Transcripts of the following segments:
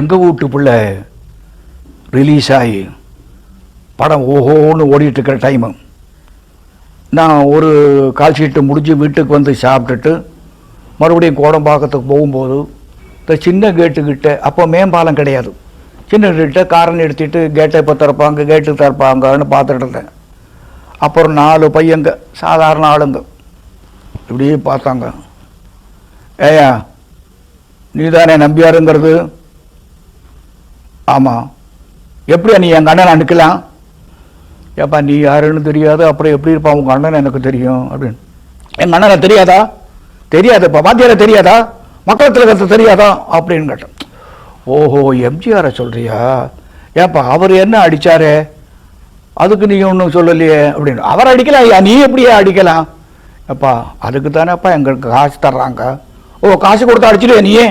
எங்கள் வீட்டு பிள்ளை ரிலீஸ் ஆகி படம் ஓஹோன்னு ஓடிட்டு இருக்கிற டைமு நான் ஒரு கால் ஷீட்டு முடிஞ்சு வீட்டுக்கு வந்து சாப்பிட்டுட்டு மறுபடியும் கோடம்பாக்கத்துக்கு போகும்போது இந்த சின்ன கேட்டுக்கிட்ட அப்போ மேம்பாலம் கிடையாது. சின்ன கேட்ட காரன் நிறுத்திட்டு கேட்டை இப்போ திறப்பாங்க கேட்டு திறப்பாங்கன்னு பார்த்துட்டு இருந்தேன். அப்புறம் நாலு பையங்க சாதாரண ஆளுங்க இப்படியே பார்த்தாங்க. ஏயா நீ தானே நம்பியாருங்கிறது? ஆமாம் எப்படியா நீ எங்கள் அண்ணனை அனுக்கலாம் ஏப்பா நீ யாருன்னு தெரியாது அப்புறம் எப்படி இருப்பா உங்கள் அண்ணன் எனக்கு தெரியும் அப்படின்னு. எங்கள் அண்ணனை தெரியாதா? தெரியாதுப்பா வாத்தியாரை தெரியாதா? மக்கள் திலகத்தை தெரியாதா? அப்படின்னு கேட்டேன். ஓஹோ எம்ஜிஆரை சொல்கிறியா ஏப்பா அவர் என்ன அடித்தார் அதுக்கு நீ ஒன்றும் சொல்லலையே அப்படின்னு. அவர் அடிக்கலாம் ஐயா நீ எப்படியா அடிக்கலாம்? அப்பா அதுக்கு தானேப்பா எங்களுக்கு காசு தர்றாங்க. ஓ காசு கொடுத்து அடிச்சிடுவே நீயே?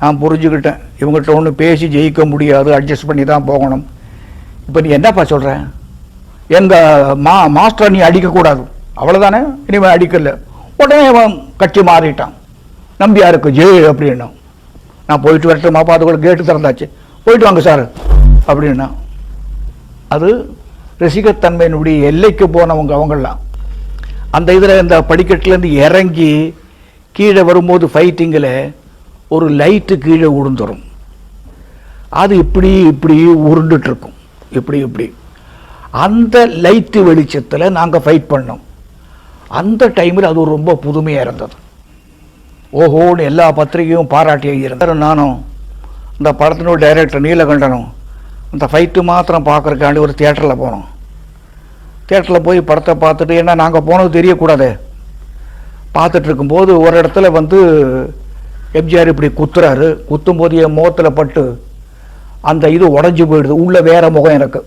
நான் புரிஞ்சுக்கிட்டேன். இவங்ககிட்ட ஒன்றும் பேசி ஜெயிக்க முடியாது அட்ஜஸ்ட் பண்ணி தான் போகணும். இப்போ நீ என்னப்பா சொல்கிற எங்கள் மா மாஸ்டர் நீ அடிக்கக்கூடாது அவ்வளோதானே இனிமேல் அடிக்கல. உடனே அவன் கட்சி மாறிட்டான். நம்பியாருக்கு ஜெய் அப்படின்னா. நான் போயிட்டு பார்த்து கூட கேட்டு திறந்தாச்சு. போயிட்டு வாங்க சார் அப்படின்னா. அது ரசிகத்தன்மையினுடைய எல்லைக்கு போனவங்க அவங்கெல்லாம். அந்த இதில் இந்த படிக்கட்டுலேருந்து இறங்கி கீழே வரும்போது ஃபைட்டிங்கில் ஒரு லைட்டு கீழே உளுந்துரும் அது இப்படி இப்படி உருண்டுட்டு இருக்கும் இப்படி இப்படி. அந்த லைட்டு வெளிச்சத்தில் நாங்கள் ஃபைட் பண்ணோம். அந்த டைமில் அது ரொம்ப புதுமையாக இருந்தது. ஓஹோன்னு எல்லா பத்திரிகையும் பாராட்டி இருந்தேன் நானும் இந்த படத்தினோட டைரக்டர் நீலகண்டனும் அந்த ஃபைட்டு மாத்திரம் பார்க்கறக்காண்டி ஒரு தியேட்டரில் போனோம். தியேட்டரில் போய் படத்தை பார்த்துட்டு ஏன்னா நாங்கள் போனது தெரியக்கூடாது. பார்த்துட்டு இருக்கும்போது ஒரு இடத்துல வந்து எம்ஜிஆர் இப்படி குத்துறாரு குத்தும் போது என் முகத்தில் பட்டு அந்த இது உடஞ்சி போயிடுது. உள்ள வேற முகம் எனக்கு.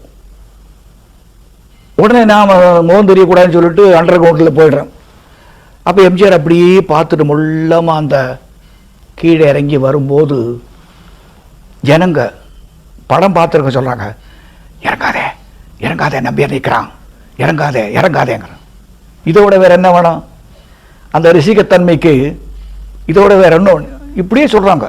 உடனே நான் முகம் தெரியக்கூடாதுன்னு சொல்லிட்டு அண்டர் கிரவுண்டில் போயிடுறேன். அப்போ எம்ஜிஆர் அப்படியே பார்த்துட்டு முள்ளமாக அந்த கீழே இறங்கி வரும்போது ஜனங்க படம் பார்த்துருக்க சொல்கிறாங்க இறங்காதே இறங்காதே நம்பியார் நிற்கிறான் இறங்காதே இறங்காதேங்கிறான். இதோட வேற என்ன வேணும்? அந்த ரசிகத்தன்மைக்கு இதோட வேற என்ன இப்படியே சொல்கிறாங்க